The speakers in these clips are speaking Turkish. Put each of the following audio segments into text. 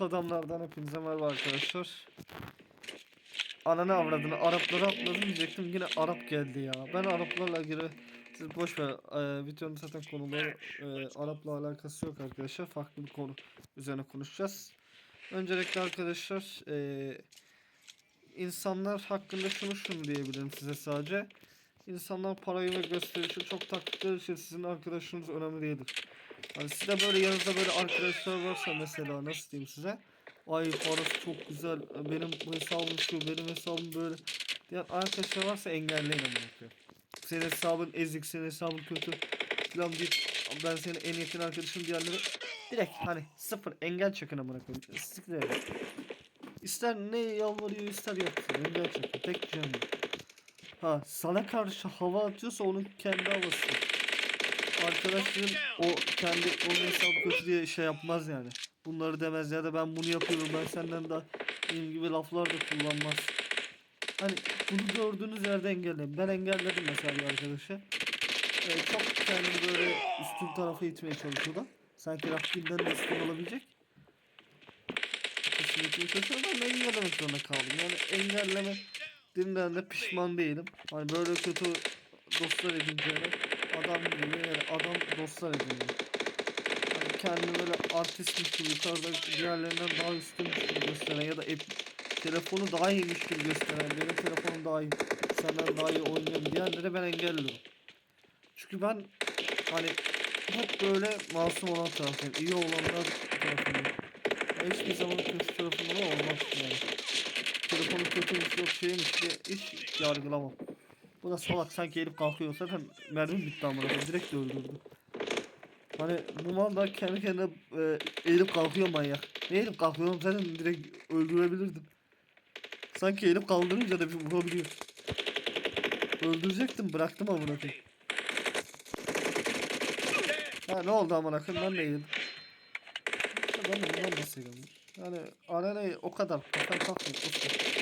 Bot adamlardan hepinize merhaba arkadaşlar. Ananı avradını Arapları atladım diyecektim yine Arap geldi ya. Ben Araplarla ilgili siz boş ver. Ee, videonun zaten konuları e, Arapla alakası yok arkadaşlar. Farklı bir konu üzerine konuşacağız. Öncelikle arkadaşlar e, insanlar hakkında şunu şunu diyebilirim size sadece. İnsanlar parayı ve gösterişi çok taktıkları için sizin arkadaşınız önemli değildir. Hani sizde böyle yanınızda böyle arkadaşlar varsa mesela nasıl diyeyim size? Ay parası çok güzel. Benim hesabım şu, benim hesabım böyle. Diğer arkadaşlar varsa engelleyin ama bakıyor. Senin hesabın ezik, senin hesabın kötü falan deyip ben senin en yakın arkadaşım diğerleri direkt hani sıfır engel çakın amına koyayım. Siktir. İster ne yalvarıyor ister yapsın. Engel çakın. Tek canım. Ha sana karşı hava atıyorsa onun kendi havası. Arkadaşların o kendi onun hesabı kötü diye şey yapmaz yani. Bunları demez ya da ben bunu yapıyorum ben senden daha benim gibi laflar da kullanmaz. Hani bunu gördüğünüz yerde engelleyin. Ben engelledim mesela bir arkadaşı. Ee, çok kendini böyle üstün tarafa itmeye çalışıyordu. Sanki Rabbimden de üstün olabilecek. Kesinlikle çalışıyor ama ben engellemek zorunda kaldım. Yani engelleme Dimden de pişman değilim. Hani böyle kötü dostlar edineceğine adam gibi yani adam dostlar ediniyor. Hani kendini böyle artistmiş gibi yukarıda diğerlerinden daha üstünmüş gibi gösteren ya da ep, telefonu daha iyiymiş gibi gösteren benim telefonum daha iyi senden daha iyi oynuyorum diğerleri ben engelliyorum. Çünkü ben hani hep böyle masum olan tarafım, iyi olanlar tarafındayım. Ben Hiçbir zaman kötü tarafımda olmaz yani. Telefonu kötüymüş yok şeymiş diye hiç yargılamam. Bu da salak sanki elip kalkıyor zaten mermim bitti amına koyayım direkt de öldürdü. Hani bu mal da kendi kendine e, eğilip kalkıyor manyak. Ne eğilip kalkıyorum zaten direkt öldürebilirdim. Sanki eğilip kaldırınca da bir vurabiliyor. Öldürecektim bıraktım amına koyayım. Ha ne oldu amına koyayım ben. İşte ben de bundan bahsediyorum. Yani arenayı o kadar kalkmıyor usta.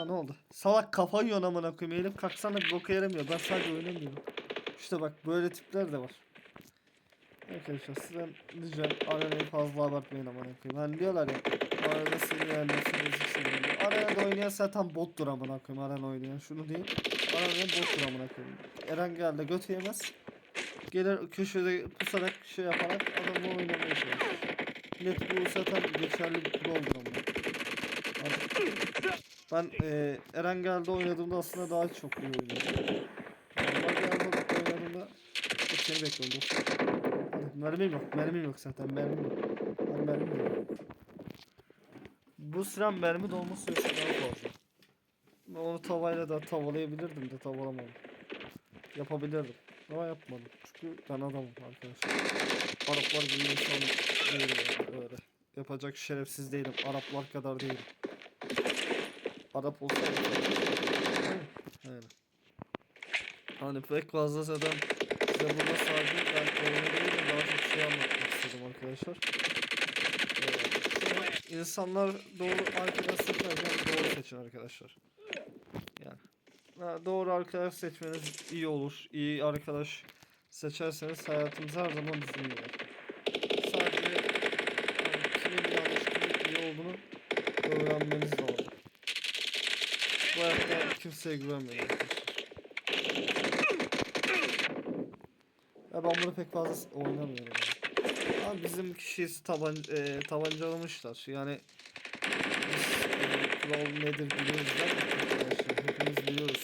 Ha ne oldu? Salak kafayı yiyorsun amına koyayım. Eğilip kalksana bir boka yaramıyor. Ben sadece oynamıyorum. İşte bak böyle tipler de var. Arkadaşlar sizden diyeceğim arenayı fazla abartmayın amına koyayım. Hani diyorlar ya arada eziksin diyor. Arenada oynayan zaten bottur amına koyayım arena oynayan. Şunu diyeyim. Arenada bottur amına koyayım. Eren geldi götü yemez. Gelir köşede pusarak şey yaparak adamla oynamaya çalışır. Net bu zaten geçerli bir kuraldır ama. Ben e, Eren geldi oynadığımda aslında daha çok iyi oynuyorum. Ben geldi oynadığımda Dur, seni bekliyorum. Hadi, mermim yok, mermim yok zaten, mermim yok. Ben mermim yok. Bu sıram mermi dolma süresi daha fazla. Ben onu tavayla da tavalayabilirdim de tavalamadım. Yapabilirdim. Ama yapmadım. Çünkü ben adamım arkadaşlar. Araplar gibi insan değilim öyle. Yapacak şerefsiz değilim. Araplar kadar değilim. Arap. Aynen. Hani pek fazla zaten size burada sadece ben oyunu değil de daha çok şey anlatmak istedim arkadaşlar. Ee, insanlar doğru arkadaş seçerken doğru seçin arkadaşlar. Yani. Doğru arkadaş seçmeniz iyi olur. İyi arkadaş seçerseniz hayatımız her zaman düzgün gider. Sadece hani, kimin yanlış kimin iyi olduğunu öğrenmeniz lazım. Bu hayatta kimseye güvenmeyin. Ya ben bunu pek fazla oynamıyorum. Yani. Abi bizim kişiyi taban e, tabancalamışlar. Yani biz e, kural nedir biliyoruz arkadaşlar? Hepimiz biliyoruz.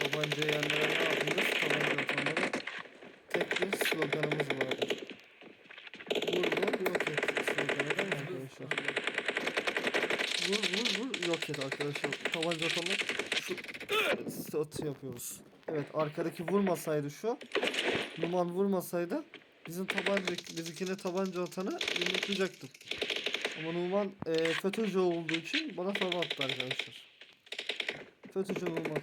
Tabanca yiyenlere ne yapıyoruz? Tabanca atanlara tek bir sloganımız vardır. Vur vur yok et sloganı değil mi arkadaşlar? Vur vur vur yok et arkadaşlar. Tabanca atanlar şu satı yapıyoruz. Evet arkadaki vurmasaydı şu. Numan vurmasaydı bizim tabanca bizimkine tabanca atanı yumruklayacaktım. Ama Numan e, FETÖ'cü olduğu için bana tava attı arkadaşlar. FETÖ'cü Numan.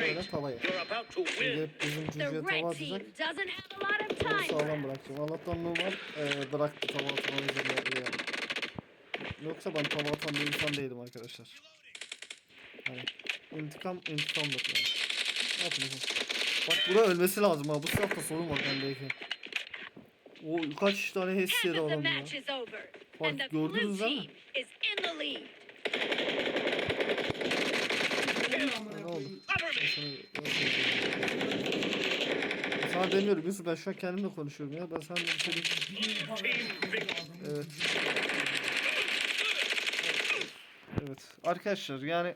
Böyle tavaya. You're about to Şimdi bizim The cüceye tava red atacak. team doesn't have a lot of Onu time sağlam bırakacağım. Allah'tan Numan e, bıraktı tava atmanın üzerine yani. Yoksa ben tava atan bir insan değilim arkadaşlar. Hani intikam intikamdır yani. Ne? Bak bura ölmesi lazım ha. Bu safta sorun var bendeyken. O kaç tane hessiye the adam ya. Bak gördünüz değil mi? Sana, ben sana- demiyorum Yusuf ben şu an kendimle konuşuyorum ya. Ben sana bir şey Evet. Evet. Arkadaşlar yani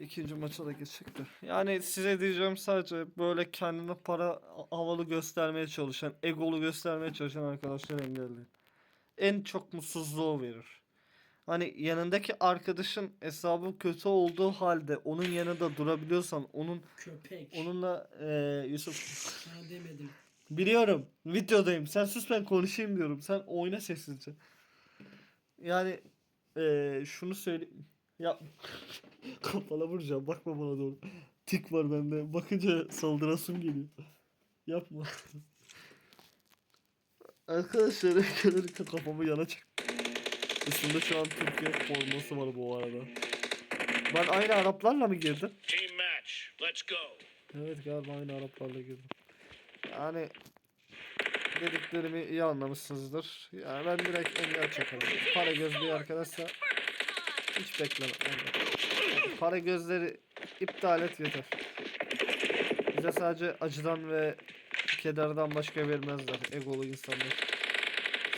ikinci maça da geçecek. Yani size diyeceğim sadece böyle kendine para havalı göstermeye çalışan, egolu göstermeye çalışan arkadaşlar engelleyin. En çok mutsuzluğu verir. Hani yanındaki arkadaşın hesabı kötü olduğu halde onun yanında durabiliyorsan, onun Köpek. onunla eee Yusuf Sana demedim. Biliyorum. Videodayım. Sen sus ben konuşayım diyorum. Sen oyna sessizce. Yani eee şunu söyle ya kafana vuracağım. Bakma bana doğru. Tik var bende. Bakınca saldırasım geliyor. Yapma. Arkadaşlar kafamı yana çek. Üstümde şu an Türkiye forması var bu arada. Ben aynı Araplarla mı girdim? Team match. Let's go. Evet galiba aynı Araplarla girdim. Yani dediklerimi iyi anlamışsınızdır. Yani ben direkt engel çakarım. Para gözlüğü arkadaşsa hiç bekleme. Yani para gözleri iptal et yeter. Bize sadece acıdan ve kederden başka vermezler egolu insanlar.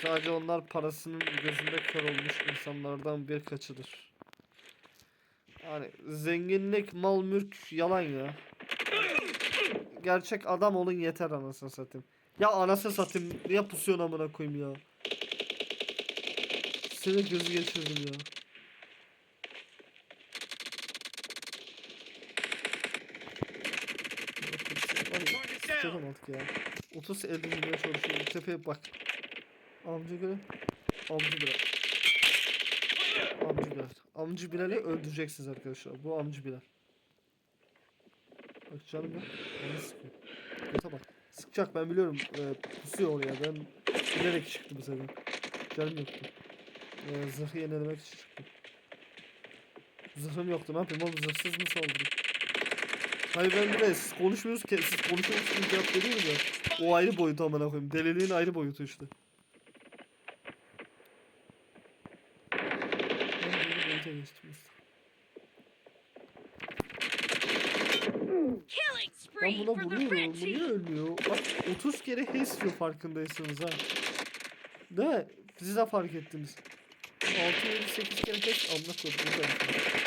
Sadece onlar parasının gözünde kör olmuş insanlardan birkaçıdır. Yani zenginlik, mal, mülk yalan ya. Gerçek adam olun yeter anasını satayım. Ya anasını satayım niye pusuyorsun amına koyayım ya. Seni gözü geçirdim ya. Sikerim artık ya. 30 elde bulmaya çalışıyorum. Tepeye bak. Amca göre. Amca Bilal. Amca Bilal. Amcı Bilal'i öldüreceksiniz arkadaşlar. Bu Amcı Bilal. Bak canım ya. Beni sıkıyor. Göte bak. Sıkacak ben biliyorum. Ee, pusuyor oraya. Ben bilerek çıktım sefer. Canım yoktu. Ee, zırhı yenilemek için çıktım. Zırhım yoktu. Ne yapayım oğlum? Zırhsız mı saldırayım? Hayır ben bile siz konuşmuyoruz ki siz konuşuyorsunuz cevap veriyoruz ya. O ayrı boyutu amına koyayım. Deliliğin ayrı boyutu işte. Ben böyle boyuta geçtim işte. Killing Ben spree buna for the vuruyorum. red Bu niye Bak 30 kere haste diyor farkındaysanız ha. Değil mi? Siz de fark ettiniz. 6 7 8 kere haste amına.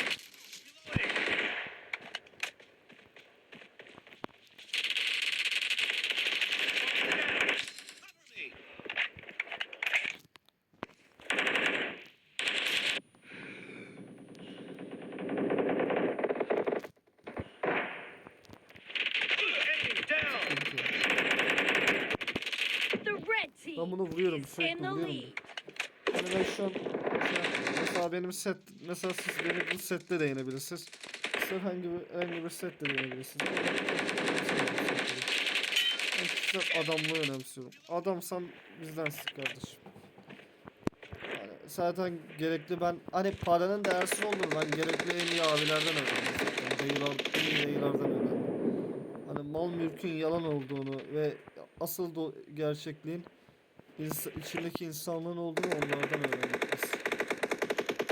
Ben bunu vuruyorum. Sürekli vuruyorum. Yani ben şu an mesela benim set mesela siz beni bu sette de yenebilirsiniz. Siz herhangi bir herhangi bir sette de yenebilirsiniz. Ben adamlığı önemsiyorum. Adamsan bizden sık kardeşim. Yani zaten gerekli ben hani paranın değersiz olduğunu ben gerekli en iyi abilerden öğrendim. Yani dayılar, en iyi dayılardan öğrendim. Hani mal mülkün yalan olduğunu ve asıl gerçekliğin İns- içindeki insanlığın olduğunu onlardan öğrendik biz.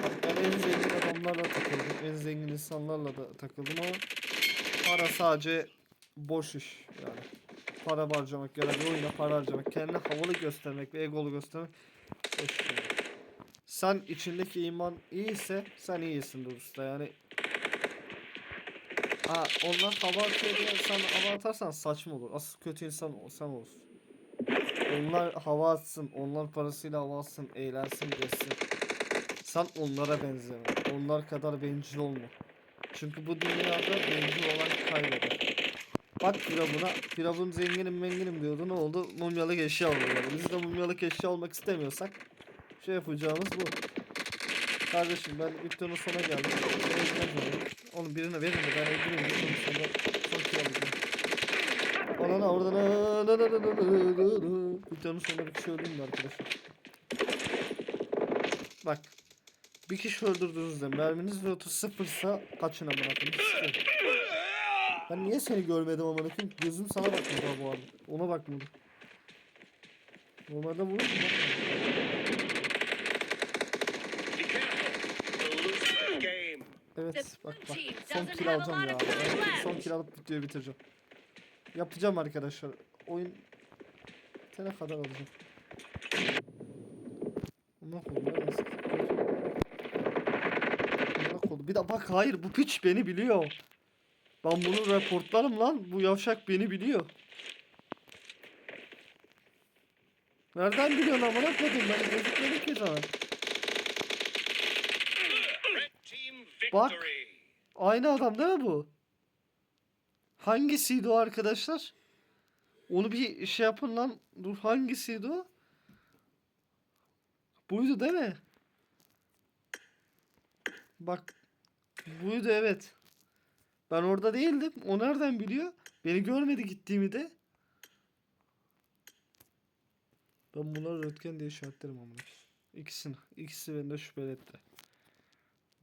Ben en zengin adamlarla takıldım, en zengin insanlarla da takıldım ama para sadece boş iş yani. Para harcamak ya da bir oyuna para harcamak, kendini havalı göstermek ve egolu göstermek boş yani. Sen içindeki iman iyiyse sen iyisindir usta yani. Ha onlar hava atıyor sen hava atarsan saçma olur. Asıl kötü insan sen olursun. Onlar hava atsın, onlar parasıyla hava atsın, eğlensin, geçsin. Sen onlara benzeme. Onlar kadar bencil olma. Çünkü bu dünyada bencil olan kaybeder. Bak Firavun'a, Firavun zenginim menginim diyordu ne oldu? Mumyalık eşya yani. Biz de mumyalık eşya olmak istemiyorsak şey yapacağımız bu. Kardeşim ben videonun sona geldim. Onu birine verin de ben öldüreyim. Videonun son Anana oradan videonun sonunda bir öldüm de arkadaşlar. Bak. Bir kişi öldürdüğünüzde merminiz ve 30 sıfırsa kaçın amına koyayım. Ben niye seni görmedim amına koyayım? Gözüm sana bakmadı bu arada. Ona bakmadı. Normalde vurur mu? Evet bak bak. Son kill alacağım ya. Son kill alıp videoyu bitireceğim. Yapacağım arkadaşlar. Oyun bitene kadar. Amına koyayım ya, nasıl? Koyayım. Bir de bak hayır bu piç beni biliyor. Ben bunu reportlarım lan. Bu yavşak beni biliyor. Nereden biliyorsun amına koyayım ben gözükmedim ki sana. Bak. Aynı adam değil mi bu? Hangisiydi o arkadaşlar? Onu bir şey yapın lan. Dur hangisiydi o? Buydu değil mi? Bak. Buydu evet. Ben orada değildim. O nereden biliyor? Beni görmedi gittiğimi de. Ben bunları röntgen diye işaretlerim amına. İkisini. İkisi bende şüpheli etti.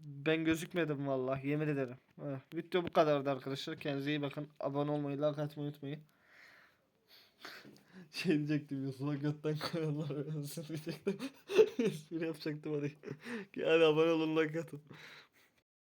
Ben gözükmedim vallahi yemin ederim. Ha, video bu kadardı arkadaşlar. Kendinize iyi bakın. Abone olmayı, like atmayı unutmayın. şey diyecektim Yusuf'a götten koyanlar. Espri diyecektim. Espri yapacaktım hadi. Yani abone olun like atın.